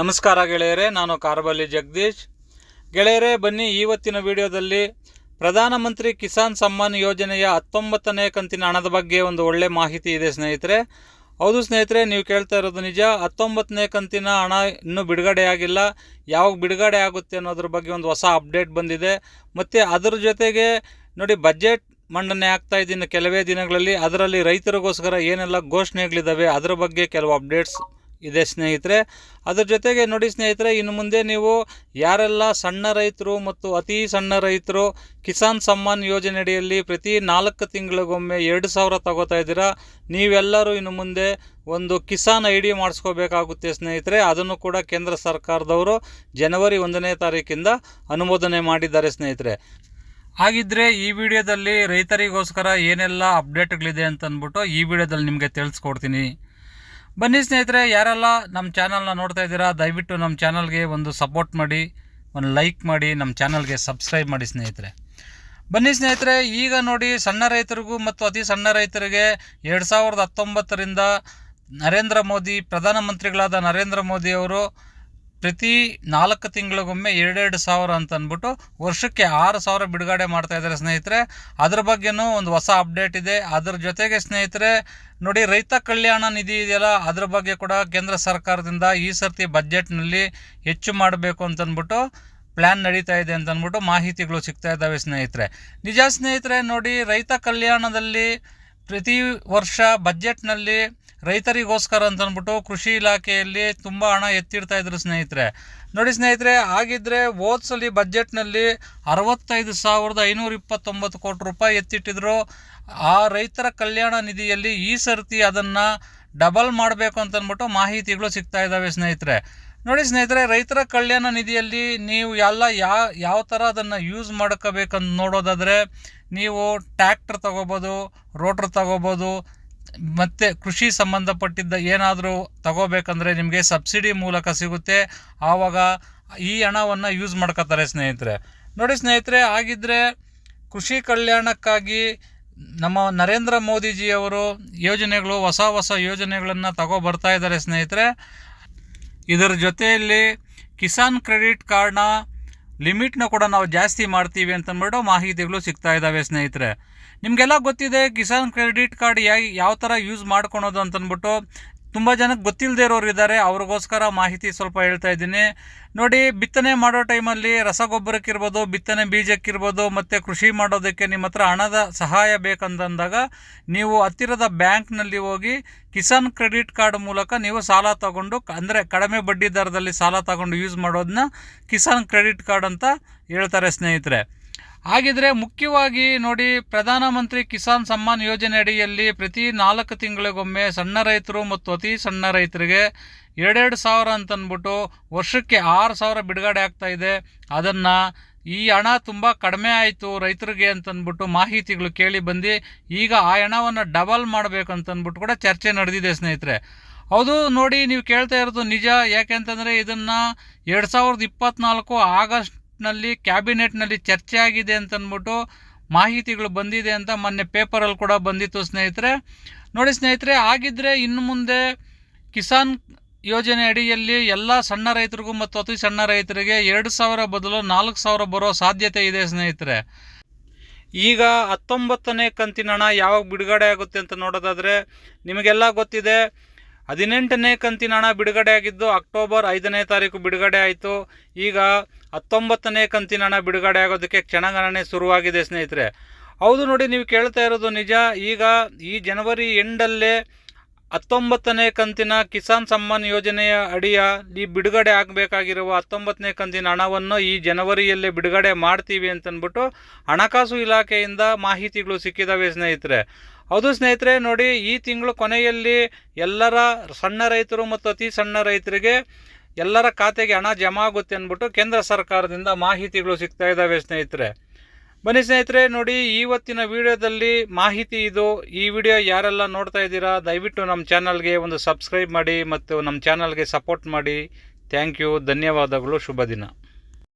ನಮಸ್ಕಾರ ಗೆಳೆಯರೇ, ನಾನು ಕಾರಬಲ್ಲಿ ಜಗದೀಶ್. ಗೆಳೆಯರೇ, ಬನ್ನಿ ಇವತ್ತಿನ ವಿಡಿಯೋದಲ್ಲಿ ಪ್ರಧಾನಮಂತ್ರಿ ಕಿಸಾನ್ ಸಮ್ಮಾನ್ ಯೋಜನೆಯ ಹತ್ತೊಂಬತ್ತನೇ ಕಂತಿನ ಹಣದ ಬಗ್ಗೆ ಒಂದು ಒಳ್ಳೆ ಮಾಹಿತಿ ಇದೆ ಸ್ನೇಹಿತರೆ. ಹೌದು ಸ್ನೇಹಿತರೆ, ನೀವು ಕೇಳ್ತಾ ಇರೋದು ನಿಜ. ಹತ್ತೊಂಬತ್ತನೇ ಕಂತಿನ ಹಣ ಇನ್ನೂ ಬಿಡುಗಡೆ ಆಗಿಲ್ಲ. ಯಾವಾಗ ಬಿಡುಗಡೆ ಆಗುತ್ತೆ ಅನ್ನೋದ್ರ ಬಗ್ಗೆ ಒಂದು ಹೊಸ ಅಪ್ಡೇಟ್ ಬಂದಿದೆ. ಮತ್ತು ಅದರ ಜೊತೆಗೆ ನೋಡಿ, ಬಜೆಟ್ ಮಂಡನೆ ಆಗ್ತಾ ಇದ್ದೀನಿ ಕೆಲವೇ ದಿನಗಳಲ್ಲಿ ಅದರಲ್ಲಿ ರೈತರಿಗೋಸ್ಕರ ಏನೆಲ್ಲ ಘೋಷಣೆಗಳಿದ್ದಾವೆ ಅದರ ಬಗ್ಗೆ ಕೆಲವು ಅಪ್ಡೇಟ್ಸ್ ಇದೆ ಸ್ನೇಹಿತರೆ. ಅದ್ರ ಜೊತೆಗೆ ನೋಡಿ ಸ್ನೇಹಿತರೆ, ಇನ್ನು ಮುಂದೆ ನೀವು ಯಾರೆಲ್ಲ ಸಣ್ಣ ರೈತರು ಮತ್ತು ಅತಿ ಸಣ್ಣ ರೈತರು ಕಿಸಾನ್ ಸಮ್ಮಾನ್ ಯೋಜನೆ ಅಡಿಯಲ್ಲಿ ಪ್ರತಿ ನಾಲ್ಕು ತಿಂಗಳಿಗೊಮ್ಮೆ ಎರಡು ಸಾವಿರ ತಗೋತಾ ಇದ್ದೀರಾ? ನೀವೆಲ್ಲರೂ ಇನ್ನು ಮುಂದೆ ಒಂದು ಕಿಸಾನ್ ಐ ಡಿ ಮಾಡಿಸ್ಕೋಬೇಕಾಗುತ್ತೆ ಸ್ನೇಹಿತರೆ. ಅದನ್ನು ಕೂಡ ಕೇಂದ್ರ ಸರ್ಕಾರದವರು ಜನವರಿ ಒಂದನೇ ತಾರೀಕಿಂದ ಅನುಮೋದನೆ ಮಾಡಿದ್ದಾರೆ ಸ್ನೇಹಿತರೆ. ಹಾಗಿದ್ರೆ ಈ ವಿಡಿಯೋದಲ್ಲಿ ರೈತರಿಗೋಸ್ಕರ ಏನೆಲ್ಲ ಅಪ್ಡೇಟ್ಗಳಿದೆ ಅಂತಂದ್ಬಿಟ್ಟು ಈ ವಿಡಿಯೋದಲ್ಲಿ ನಿಮಗೆ ತಿಳಿಸ್ಕೊಡ್ತೀನಿ. ಬನ್ನಿ ಸ್ನೇಹಿತರೆ, ಯಾರೆಲ್ಲ ನಮ್ಮ ಚಾನಲ್ನ ನೋಡ್ತಾ ಇದ್ದೀರಾ, ದಯವಿಟ್ಟು ನಮ್ಮ ಚಾನಲ್ಗೆ ಒಂದು ಸಪೋರ್ಟ್ ಮಾಡಿ, ಒಂದು ಲೈಕ್ ಮಾಡಿ, ನಮ್ಮ ಚಾನಲ್ಗೆ ಸಬ್ಸ್ಕ್ರೈಬ್ ಮಾಡಿ ಸ್ನೇಹಿತರೆ. ಬನ್ನಿ ಸ್ನೇಹಿತರೆ, ಈಗ ನೋಡಿ ಸಣ್ಣ ರೈತರಿಗೂ ಮತ್ತು ಅತಿ ಸಣ್ಣ ರೈತರಿಗೆ ಎರಡು ಸಾವಿರದ ನರೇಂದ್ರ ಮೋದಿ, ಪ್ರಧಾನಮಂತ್ರಿಗಳಾದ ನರೇಂದ್ರ ಮೋದಿಯವರು ಪ್ರತಿ ನಾಲ್ಕು ತಿಂಗಳಿಗೊಮ್ಮೆ ಎರಡೆರಡು ಸಾವಿರ ಅಂತ ಅಂದ್ಬಿಟ್ಟು ವರ್ಷಕ್ಕೆ ಆರು ಸಾವಿರ ಬಿಡುಗಡೆ ಮಾಡ್ತಾ ಇದ್ದಾರೆ ಸ್ನೇಹಿತರೆ. ಅದ್ರ ಬಗ್ಗೆನೂ ಒಂದು ಹೊಸ ಅಪ್ಡೇಟ್ ಇದೆ. ಅದ್ರ ಜೊತೆಗೆ ಸ್ನೇಹಿತರೆ, ನೋಡಿ ರೈತ ಕಲ್ಯಾಣ ನಿಧಿ ಇದೆಯಲ್ಲ, ಅದ್ರ ಬಗ್ಗೆ ಕೂಡ ಕೇಂದ್ರ ಸರ್ಕಾರದಿಂದ ಈ ಸರ್ತಿ ಬಜೆಟ್ನಲ್ಲಿ ಹೆಚ್ಚು ಮಾಡಬೇಕು ಅಂತಂದ್ಬಿಟ್ಟು ಪ್ಲ್ಯಾನ್ ನಡೀತಾ ಇದೆ ಅಂತ ಅಂದ್ಬಿಟ್ಟು ಮಾಹಿತಿಗಳು ಸಿಗ್ತಾ ಇದ್ದಾವೆ ಸ್ನೇಹಿತರೆ. ನಿಜ ಸ್ನೇಹಿತರೆ, ನೋಡಿ ರೈತ ಕಲ್ಯಾಣದಲ್ಲಿ ಪ್ರತಿ ವರ್ಷ ಬಜೆಟ್ನಲ್ಲಿ ರೈತರಿಗೋಸ್ಕರ ಅಂತ ಅಂದ್ಬಿಟ್ಟು ಕೃಷಿ ಇಲಾಖೆಯಲ್ಲಿ ತುಂಬ ಹಣ ಎತ್ತಿಡ್ತಾ ಇದ್ರು ಸ್ನೇಹಿತರೆ. ನೋಡಿ ಸ್ನೇಹಿತರೆ ಆಗಿದ್ದರೆ ಓದ್ಸಲಿ ಬಜೆಟ್ನಲ್ಲಿ ಅರವತ್ತೈದು ಸಾವಿರದ ಐನೂರ ಇಪ್ಪತ್ತೊಂಬತ್ತು ಕೋಟಿ ರೂಪಾಯಿ ಎತ್ತಿಟ್ಟಿದ್ರು. ಆ ರೈತರ ಕಲ್ಯಾಣ ನಿಧಿಯಲ್ಲಿ ಈ ಸರ್ತಿ ಅದನ್ನು ಡಬಲ್ ಮಾಡಬೇಕು ಅಂತ ಅಂದ್ಬಿಟ್ಟು ಮಾಹಿತಿಗಳು ಸಿಗ್ತಾ ಇದ್ದಾವೆ ಸ್ನೇಹಿತರೆ. ನೋಡಿ ಸ್ನೇಹಿತರೆ, ರೈತರ ಕಲ್ಯಾಣ ನಿಧಿಯಲ್ಲಿ ನೀವು ಎಲ್ಲ ಯಾವ ಯಾವ ಥರ ಅದನ್ನು ಯೂಸ್ ಮಾಡ್ಕೋಬೇಕಂತ ನೋಡೋದಾದರೆ, ನೀವು ಟ್ಯಾಕ್ಟ್ರ್ ತಗೋಬೋದು, ರೋಟ್ರ್ ತಗೋಬೋದು ಮತ್ತು ಕೃಷಿ ಸಂಬಂಧಪಟ್ಟಿದ್ದ ಏನಾದರೂ ತಗೋಬೇಕಂದ್ರೆ ನಿಮಗೆ ಸಬ್ಸಿಡಿ ಮೂಲಕ ಸಿಗುತ್ತೆ. ಆವಾಗ ಈ ಹಣವನ್ನು ಯೂಸ್ ಮಾಡ್ಕೋತಾರೆ ಸ್ನೇಹಿತರೆ. ನೋಡಿ ಸ್ನೇಹಿತರೆ ಆಗಿದ್ದರೆ ಕೃಷಿ ಕಲ್ಯಾಣಕ್ಕಾಗಿ ನಮ್ಮ ನರೇಂದ್ರ ಮೋದಿಜಿಯವರು ಯೋಜನೆಗಳು, ಹೊಸ ಹೊಸ ಯೋಜನೆಗಳನ್ನು ತಗೋ ಬರ್ತಾ ಇದ್ದಾರೆ ಸ್ನೇಹಿತರೆ. ಇದರ ಜೊತೆಯಲ್ಲಿ ಕಿಸಾನ್ ಕ್ರೆಡಿಟ್ ಕಾರ್ಡ್ನ ಲಿಮಿಟ್ನ ಕೂಡ ನಾವು ಜಾಸ್ತಿ ಮಾಡ್ತೀವಿ ಅಂತಂದ್ಬಿಟ್ಟು ಮಾಹಿತಿಗಳು ಸಿಗ್ತಾ ಇದ್ದಾವೆ, ಸ್ನೇಹಿತರೆ. ನಿಮಗೆಲ್ಲ ಗೊತ್ತಿದೆ ಕಿಸಾನ್ ಕ್ರೆಡಿಟ್ ಕಾರ್ಡ್ ಯಾ ಯಾವ ಥರ ಯೂಸ್ ಮಾಡ್ಕೊಳೋದು ಅಂತಂದ್ಬಿಟ್ಟು ತುಂಬ ಜನಕ್ಕೆ ಗೊತ್ತಿಲ್ಲದೆ ಇರೋರು ಇದ್ದಾರೆ. ಅವ್ರಿಗೋಸ್ಕರ ಮಾಹಿತಿ ಸ್ವಲ್ಪ ಹೇಳ್ತಾ ಇದ್ದೀನಿ. ನೋಡಿ, ಬಿತ್ತನೆ ಮಾಡೋ ಟೈಮಲ್ಲಿ ರಸಗೊಬ್ಬರಕ್ಕಿರ್ಬೋದು, ಬಿತ್ತನೆ ಬೀಜಕ್ಕಿರ್ಬೋದು, ಮತ್ತು ಕೃಷಿ ಮಾಡೋದಕ್ಕೆ ನಿಮ್ಮ ಹತ್ರ ಹಣದ ಸಹಾಯ ಬೇಕಂತಂದಾಗ ನೀವು ಹತ್ತಿರದ ಬ್ಯಾಂಕ್ನಲ್ಲಿ ಹೋಗಿ ಕಿಸಾನ್ ಕ್ರೆಡಿಟ್ ಕಾರ್ಡ್ ಮೂಲಕ ನೀವು ಸಾಲ ತಗೊಂಡು, ಅಂದರೆ ಕಡಿಮೆ ಬಡ್ಡಿ ದರದಲ್ಲಿ ಸಾಲ ತಗೊಂಡು ಯೂಸ್ ಮಾಡೋದನ್ನ ಕಿಸಾನ್ ಕ್ರೆಡಿಟ್ ಕಾರ್ಡ್ ಅಂತ ಹೇಳ್ತಾರೆ ಸ್ನೇಹಿತರೆ. ಹಾಗಿದ್ರೆ ಮುಖ್ಯವಾಗಿ ನೋಡಿ ಪ್ರಧಾನಮಂತ್ರಿ ಕಿಸಾನ್ ಸಮ್ಮಾನ್ ಯೋಜನೆ ಅಡಿಯಲ್ಲಿ ಪ್ರತಿ ನಾಲ್ಕು ತಿಂಗಳಿಗೊಮ್ಮೆ ಸಣ್ಣ ರೈತರು ಮತ್ತು ಅತಿ ಸಣ್ಣ ರೈತರಿಗೆ ಎರಡೆರಡು ಸಾವಿರ ಅಂತಂದ್ಬಿಟ್ಟು ವರ್ಷಕ್ಕೆ ಆರು ಸಾವಿರ ಬಿಡುಗಡೆ ಆಗ್ತಾ ಇದೆ. ಅದನ್ನು ಈ ಹಣ ತುಂಬ ಕಡಿಮೆ ಆಯಿತು ರೈತರಿಗೆ ಅಂತಂದ್ಬಿಟ್ಟು ಮಾಹಿತಿಗಳು ಕೇಳಿ ಬಂದು ಈಗ ಆ ಹಣವನ್ನು ಡಬಲ್ ಮಾಡಬೇಕು ಅಂತಂದ್ಬಿಟ್ಟು ಕೂಡ ಚರ್ಚೆ ನಡೆದಿದೆ ಸ್ನೇಹಿತರೆ. ಹೌದು, ನೋಡಿ ನೀವು ಕೇಳ್ತಾ ಇರೋದು ನಿಜ. ಯಾಕೆಂತಂದರೆ ಇದನ್ನು ಎರಡು ಸಾವಿರದ ಇಪ್ಪತ್ತ್ನಾಲ್ಕು ಆಗಸ್ಟ್ ನಲ್ಲಿ ಕ್ಯಾಬಿನೆಟ್ನಲ್ಲಿ ಚರ್ಚೆ ಆಗಿದೆ ಅಂತಂದ್ಬಿಟ್ಟು ಮಾಹಿತಿಗಳು ಬಂದಿದೆ ಅಂತ ಮೊನ್ನೆ ಪೇಪರಲ್ಲಿ ಕೂಡ ಬಂದಿತ್ತು ಸ್ನೇಹಿತರೆ. ನೋಡಿ ಸ್ನೇಹಿತರೆ ಆಗಿದ್ದರೆ ಇನ್ನು ಮುಂದೆ ಕಿಸಾನ್ ಯೋಜನೆ ಅಡಿಯಲ್ಲಿ ಎಲ್ಲ ಸಣ್ಣ ರೈತರಿಗೂ ಮತ್ತು ಅತಿ ಸಣ್ಣ ರೈತರಿಗೆ ಎರಡು ಸಾವಿರ ಬದಲು ನಾಲ್ಕು ಸಾವಿರ ಬರೋ ಸಾಧ್ಯತೆ ಇದೆ ಸ್ನೇಹಿತರೆ. ಈಗ ಹತ್ತೊಂಬತ್ತನೇ ಕಂತಿನ ಹಣ ಯಾವಾಗ ಬಿಡುಗಡೆ ಆಗುತ್ತೆ ಅಂತ ನೋಡೋದಾದರೆ ನಿಮಗೆಲ್ಲ ಗೊತ್ತಿದೆ, ಹದಿನೆಂಟನೇ ಕಂತಿನ ಹಣ ಬಿಡುಗಡೆ ಆಗಿದ್ದು ಅಕ್ಟೋಬರ್ ಐದನೇ ತಾರೀಕು ಬಿಡುಗಡೆ ಆಯಿತು. ಈಗ ಹತ್ತೊಂಬತ್ತನೇ ಕಂತಿನ ಹಣ ಬಿಡುಗಡೆ ಆಗೋದಕ್ಕೆ ಕ್ಷಣಗಣನೆ ಶುರುವಾಗಿದೆ, ಸ್ನೇಹಿತರೆ. ಹೌದು ನೋಡಿ, ನೀವು ಕೇಳ್ತಾ ಇರೋದು ನಿಜ. ಈಗ ಈ ಜನವರಿ ಎಂಡಲ್ಲೇ ಹತ್ತೊಂಬತ್ತನೇ ಕಂತಿನ ಕಿಸಾನ್ ಸಮ್ಮಾನ್ ಯೋಜನೆಯ ಅಡಿಯ ಈ ಬಿಡುಗಡೆ ಆಗಬೇಕಾಗಿರುವ ಹತ್ತೊಂಬತ್ತನೇ ಕಂತಿನ ಹಣವನ್ನು ಈ ಜನವರಿಯಲ್ಲೇ ಬಿಡುಗಡೆ ಮಾಡ್ತೀವಿ ಅಂತಂದ್ಬಿಟ್ಟು ಹಣಕಾಸು ಇಲಾಖೆಯಿಂದ ಮಾಹಿತಿಗಳು ಸಿಕ್ಕಿದ್ದಾವೆ ಸ್ನೇಹಿತರೆ. ಹೌದು, ಸ್ನೇಹಿತರೆ, ನೋಡಿ, ಈ ತಿಂಗಳು ಕೊನೆಯಲ್ಲಿ ಎಲ್ಲರ ಸಣ್ಣ ರೈತರು ಮತ್ತು ಅತಿ ಸಣ್ಣ ರೈತರಿಗೆ ಎಲ್ಲರ ಖಾತೆಗೆ ಹಣ ಜಮಾ ಆಗುತ್ತೆ ಅಂದ್ಬಿಟ್ಟು ಕೇಂದ್ರ ಸರ್ಕಾರದಿಂದ ಮಾಹಿತಿಗಳು ಸಿಗ್ತಾ ಇದ್ದಾವೆ ಸ್ನೇಹಿತರೆ. ಬನ್ನಿ ಸ್ನೇಹಿತರೆ, ನೋಡಿ ಇವತ್ತಿನ ವಿಡಿಯೋದಲ್ಲಿ ಮಾಹಿತಿ ಇದು. ಈ ವಿಡಿಯೋ ಯಾರೆಲ್ಲ ನೋಡ್ತಾ ಇದ್ದೀರಾ, ದಯವಿಟ್ಟು ನಮ್ಮ ಚಾನಲ್ಗೆ ಒಂದು ಸಬ್ಸ್ಕ್ರೈಬ್ ಮಾಡಿ ಮತ್ತು ನಮ್ಮ ಚಾನಲ್ಗೆ ಸಪೋರ್ಟ್ ಮಾಡಿ. ಥ್ಯಾಂಕ್ ಯು, ಧನ್ಯವಾದಗಳು, ಶುಭ ದಿನ.